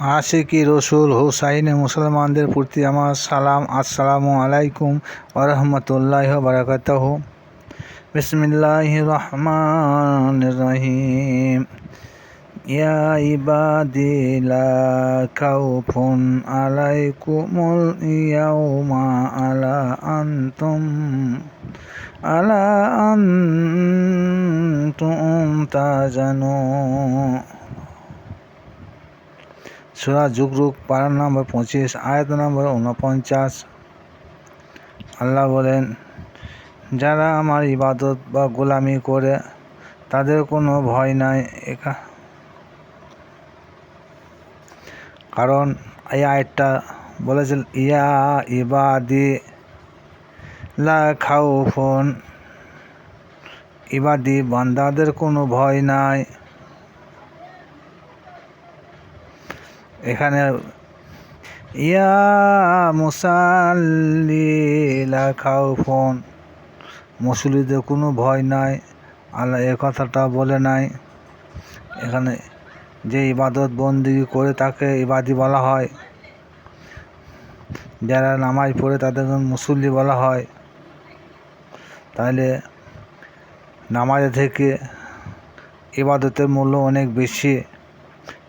আশিকি রসুল হুসাইনে মুসলমানদের প্রতি আমার সালাম, আসসালামু আলাইকুম ওরহমতুল্লাহ বারাকাতাহ। বিসমিল্লাহ রহমান রহিম। ইয়া ইবাদি, লা খাউফুন আলাইকুমুল ইয়াউমা আলা আনতুম আলা আনতুম তাজানুন। সুরা যুগরুক পাড়ার নম্বর পঁচিশ, আয়াত নম্বর উনপঞ্চাশ আল্লাহ বলেন, যারা আমার ইবাদত বা গোলামি করে, তাদের কোনো ভয় নাই। একা কারণ এই আয়টা বলেছিল ইয়া ইবাদি লা খাউফুন। ইবাদি বান্দাদের কোনো ভয় নাই। এখানে ইয়া মুসাল্লিলা খাউফুন মুসলিদের কোনো ভয় নাই, আল্লাহ এ কথাটা বলে নাই। এখানে যে ইবাদত বন্দি করে তাকে ইবাদি বলা হয়। যারা নামাজ পড়ে তাদের মুসল্লি বলা হয়। তাহলে নামাজ থেকে ইবাদতের মূল্য অনেক বেশি।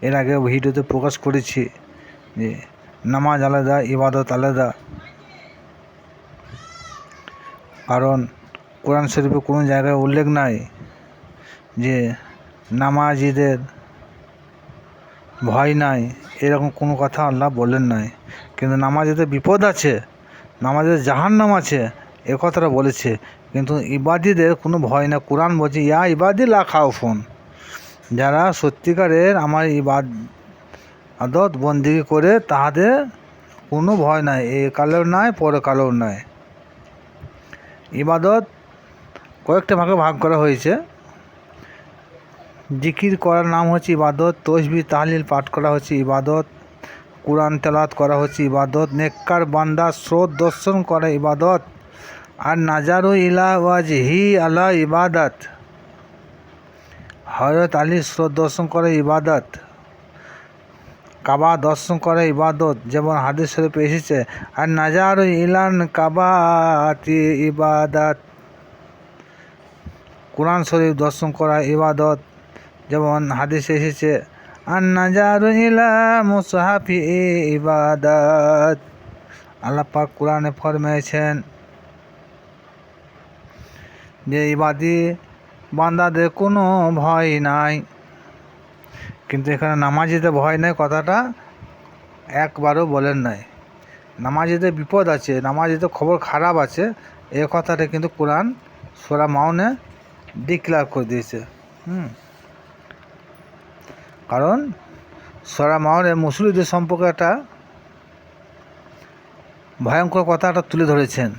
এর আগে ভিডিওতে প্রকাশ করেছি যে নামাজ আলাদা, ইবাদত আলাদা। কারণ কোরআন শরীফে কোনো জায়গায় উল্লেখ নাই যে নামাজিদের ভয় নাই, এরকম কোনো কথা আল্লাহ বলেন নাই। কিন্তু নামাজেতে বিপদ আছে নামাজের জাহান্নাম আছে, এ কথাটা বলেছে। কিন্তু ইবাদিদের কোনো ভয় না কোরআন বলছে, ইয়া ইবাদি লা খাও ফোন যারা সত্যিকারের আমার ইবাদ আদত বন্দি করে, তাহাদের কোনো ভয় নাই। এ কালেও নাই, পরে কালেও নাই। ইবাদত কয়েকটা ভাগে ভাগ করা হয়েছে। জিকির করার নাম হচ্ছে ইবাদত তসবি তাহলিল পাঠ করা হচ্ছে ইবাদত, কোরআন তেলাত করা হচ্ছে ইবাদত, নেককার বান্দা স্রোত দর্শন করা ইবাদত, আর নাজারু ইলা ওয়াজহি আলা ইবাদত। হজরত আলী স্রোত দর্শন করে ইবাদত, কাবা দর্শন করে ইবাদত, যেমন হাদিস শরীফ এসেছে, আর নাজার ইলান কাবাতি ইবাদত। কোরআন শরীফ দর্শন করা ইবাদত, যেমন হাদিস এসেছে, আর নাজার ইলা মুসাহাফি ইবাদত। আল্লাহ পাক কোরআনে ফরমেছেন যে ইবাদি বান্দাদের কোনো ভয় নাই। কিন্তু এখানে নামাজিতে ভয় নাই, কথাটা একবারও বলেন নাই। নামাজিতে বিপদ আছে, নামাজিতে খবর খারাপ আছে, এ কথাটা কিন্তু কোরআন সোরা মাউনে ডিক্লেয়ার করে দিয়েছে। হুম। কারণ সোরা মাউনে মুসলিদের সম্পর্কে একটা ভয়ঙ্কর কথাটা তুলে ধরেছেন।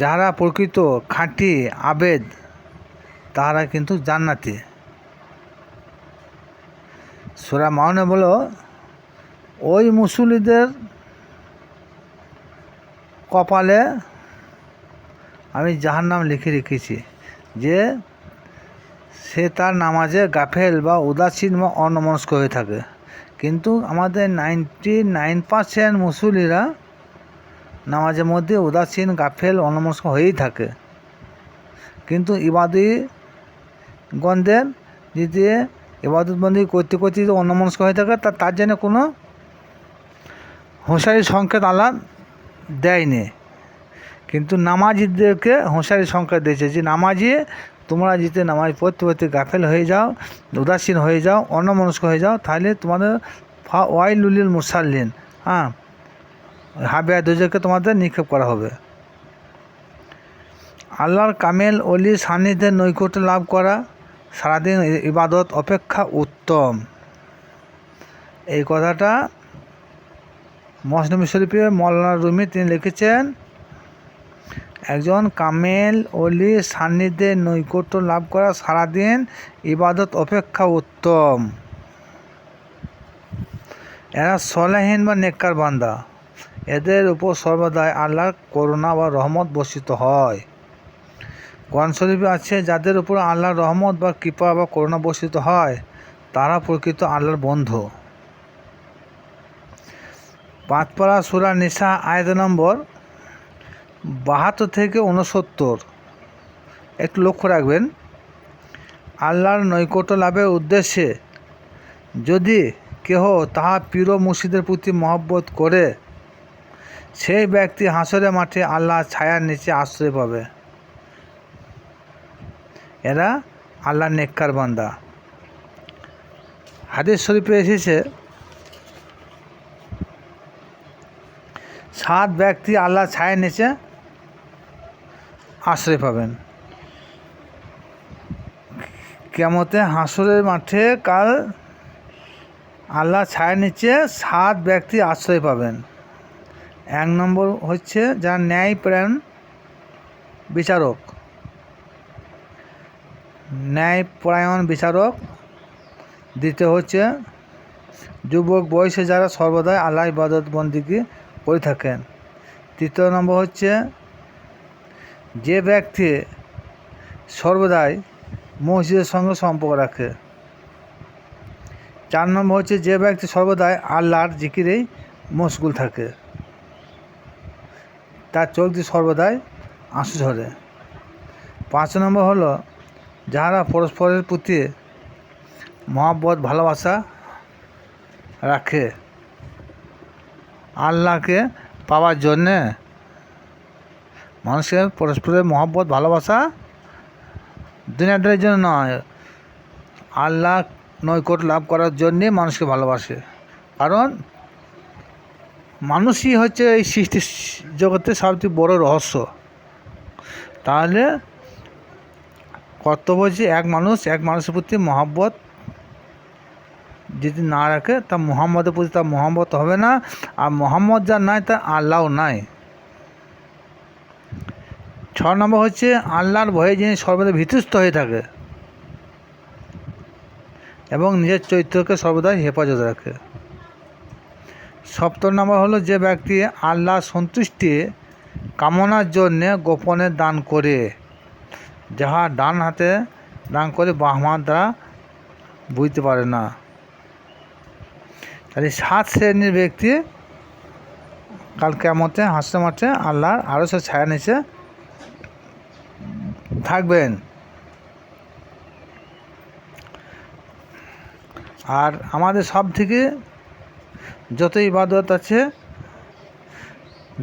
যারা প্রকৃত খাঁটি আবেদ, তারা কিন্তু জান্নাতি। সোরা মাউনে বলো, ওই মুসলিদের কপালে আমি যাহার নাম লিখে রেখেছি যে সে তার নামাজে গাফেল বা উদাসীন বা অনমনস্ক হয়ে থাকে। কিন্তু আমাদের নাইনটি নাইন পার্সেন্ট মুসলিরা নামাজের মধ্যে উদাসীন, গাফেল অনমস্ক হয়েই থাকে। কিন্তু ইবাদি গন্ধের যদি ইবাদতবন্দি করতে করতে যদি অন্যমনস্ক হয়ে থাকে, তা তার জন্য কোনো হুঁশারি সংকেত আল্লাহ দেয়নি। কিন্তু নামাজিদেরকে হুঁশারি সংকেত দিয়েছে যে, নামাজি, তোমরা যদি নামাজ পড়তে পড়তে গাফেল হয়ে যাও, উদাসীন হয়ে যাও, অন্যমনস্ক হয়ে যাও, তাহলে তোমাদের ফা ওয়াইলুলিল মুসাল্লিন। হ্যাঁ হাবিয়া দুজকে তোমাদের নিক্ষেপ করা হবে। আল্লাহর কামেল অলি সান্নিধ্যের নৈকট্য লাভ করা সারাদিন ইবাদত অপেক্ষা উত্তম। এই কথাটা মসনবী শরীফে মৌলানা রুমি তিনি লিখেছেন, একজন কামেল অলি সান্নিধ্যের নৈকট্য লাভ করা সারাদিন ইবাদত অপেক্ষা উত্তম। এরা সলেহীন বা নেককার বান্দা। এদের উপর সর্বদাই আল্লাহর করুণা বা রহমত বর্ষিত হয়। কোরআন শরীফে আছে, যাদের উপর আল্লাহর রহমত বা কৃপা বা করুণা বর্ষিত হয়, তারা প্রকৃত আল্লাহর বন্ধু। পাঁচপাড়া সুরা নিশা আয়াত নম্বর বাহাত্তর থেকে উনসত্তর একটু লক্ষ্য রাখবেন, আল্লাহর নৈকট্য লাভের উদ্দেশ্যে যদি কেহ তাহা পীর মুর্শিদের প্রতি মহব্বত করে সেই ব্যক্তি হাসরের মাঠে আল্লাহর ছায়ার নিচে আশ্রয় পাবে। এরা আল্লাহর নেককার বান্দা। হাদিস শরীফে এসেছে, সাত ব্যক্তি আল্লাহ ছায়ের নিচে আশ্রয় পাবেন। কেমতে হাসরের মাঠে কাল আল্লাহ ছায়ের নিচে সাত ব্যক্তি আশ্রয় পাবেন। এক নম্বর হচ্ছে যার ন্যায় প্রাণ বিচারক। ন্যায় পরায়ণ বিচারক। দ্বিতীয় হচ্ছে যুবক বয়সে যারা সর্বদাই আল্লাহ ইবাদত বন্দিকে করে থাকেন। তৃতীয় নম্বর হচ্ছে যে ব্যক্তি সর্বদাই মসজিদের সঙ্গে সম্পর্ক রাখে। চার নম্বর হচ্ছে যে ব্যক্তি সর্বদাই আল্লাহর জিকিরেই মশগুল থাকে। তার দিয়ে সর্বদাই আঁসু ঝরে পাঁচ নম্বর হলো যারা পরস্পরের প্রতি মহাব্বত, ভালোবাসা রাখে, আল্লাহকে পাওয়ার জন্যে মানুষের পরস্পরের মহব্বত, ভালোবাসা দুনিয়াদারের জন্য নয় আল্লাহ নৈকট লাভ করার জন্যে মানুষকে ভালোবাসে। কারণ মানুষই হচ্ছে এই সৃষ্টি জগতের সবচেয়ে বড় রহস্য। তাহলে কর্তব্য যে এক মানুষ, এক মানুষের প্রতি মহাব্বত যদি না রাখে, তা মোহাম্মদের প্রতি তার মোহাম্মত হবে না। আর মোহাম্মদ যা নাই, তা আল্লাহও নাই। ছ নম্বর হচ্ছে, আল্লাহর ভয়ে যিনি সর্বদা ভীতিস্থ হয়ে থাকে এবং নিজের চরিত্রকে সর্বদাই হেফাজত রাখে। সপ্তম নম্বর হলো যে ব্যক্তি আল্লাহ সন্তুষ্টি কামনার জন্যে গোপনে দান করে, যাহা ডান হাতে দান করে বাহমার দ্বারা বুঝতে পারে না। তাহলে সাত শ্রেণির ব্যক্তি কাল কেমতে হাসতে মাঠে আল্লাহর আরও সে ছায়া নিচে থাকবেন। আর আমাদের সব থেকে যত ইবাদত আছে,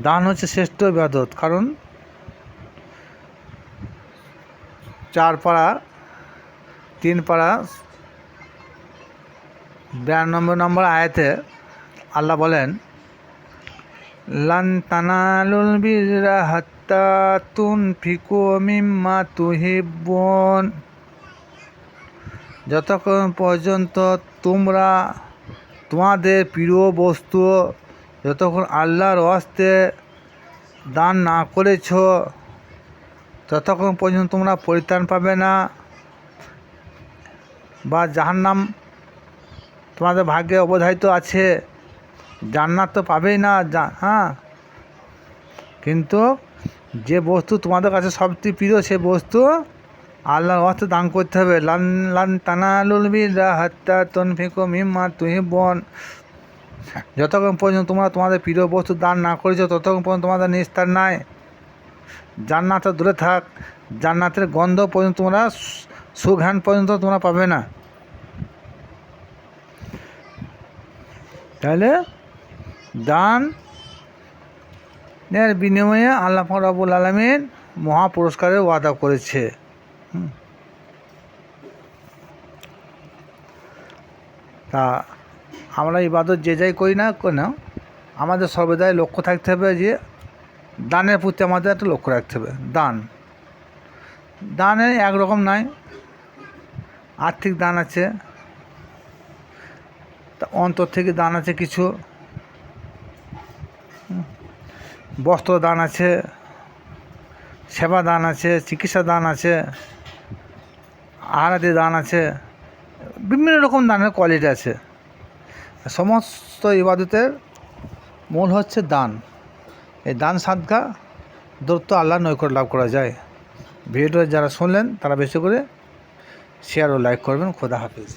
দান হচ্ছে শ্রেষ্ঠ ইবাদত। কারণ চার পাড়া, তিন পাড়া, বিরানব্বই নম্বর আয়াতে আল্লাহ বলেন, লান তানালুল বিররা হাত্তা তুনফিকু মিম্মা তুহিব্বুন। যতক্ষণ পর্যন্ত তোমরা তোমাদের প্রিয় বস্তু, যতক্ষণ আল্লাহর অস্তে দান না করেছ, ততক্ষণ পর্যন্ত তোমরা পরিত্রাণ পাবে না বা জাহান্নাম তোমাদের ভাগ্যে অবধারিত আছে। জান্নাত তো পাবেই না হ্যাঁ। কিন্তু যে বস্তু তোমাদের কাছে সবচেয়ে প্রিয়, সে বস্তু আল্লাহর অর্থ দান করতে হবে। লান লান তানালুল বিরা হাত্তা তনফিকু মিম্মা তুহিব্বুন। যতক্ষণ পর্যন্ত তোমরা তোমাদের প্রিয় বস্তু দান না করেছ, ততক্ষণ পর্যন্ত তোমাদের নিস্তার নাই। জান্নাতে দূরে থাক। জান্নাতের গন্ধ পর্যন্ত তোমরা সু- সুঘ্রাণ পর্যন্ত তোমরা পাবে না। তাহলে দান এর বিনিময়ে আল্লাহ রাবুল আলমিন মহা পুরস্কারের ওয়াদা করেছে। তা আমরা ইবাদত যে যাই করি না কেন, আমাদের সর্বদাই লক্ষ্য থাকতে হবে যে দানের প্রতি আমাদের একটা লক্ষ্য রাখতে হবে, দান। দানের একরকম নাই আর্থিক দান আছে, তা অন্তর থেকে দান আছে কিছু বস্ত্র দান আছে সেবা দান আছে, চিকিৎসা দান আছে, আহারাদি দান আছে, বিভিন্ন রকম দানের কোয়ালিটি আছে। সমস্ত ইবাদতের মূল হচ্ছে দান। এই দান সাদগা দূরত্ব আল্লাহ নৈকট লাভ করা যায়। ভিডিওটা যারা শুনলেন, তারা বেশি করে শেয়ার ও লাইক করবেন। খোদা হাফিজ।